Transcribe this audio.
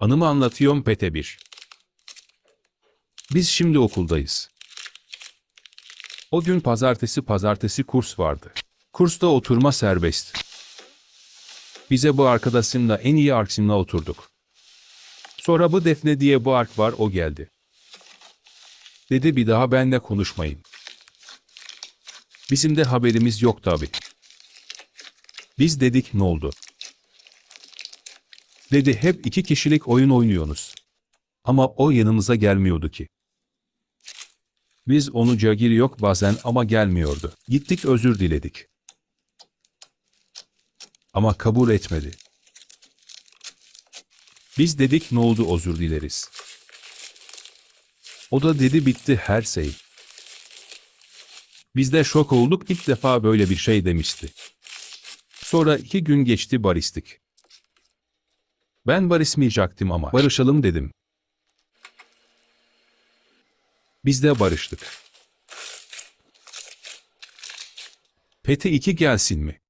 Anımı anlatıyorum Pete 1. Biz şimdi okuldayız. O gün pazartesi pazartesi kurs vardı. Kursta oturma serbest. Bize bu arkadaşımla en iyi arksimle oturduk. Sonra bu Defne diye bu ark var o geldi. Dedi bir daha benle konuşmayın. Bizim de haberimiz yok tabi. Biz dedik ne oldu? Dedi hep iki kişilik oyun oynuyorsunuz. Ama o yanımıza gelmiyordu ki. Biz onu cagir yok bazen ama gelmiyordu. Gittik özür diledik. Ama kabul etmedi. Biz dedik ne oldu özür dileriz. O da dedi bitti her şey. Biz de şok olduk ilk defa böyle bir şey demişti. Sonra iki gün geçti baristik. Ben barışmayacaktım ama barışalım dedim. Biz de barıştık. Pete 2 gelsin mi?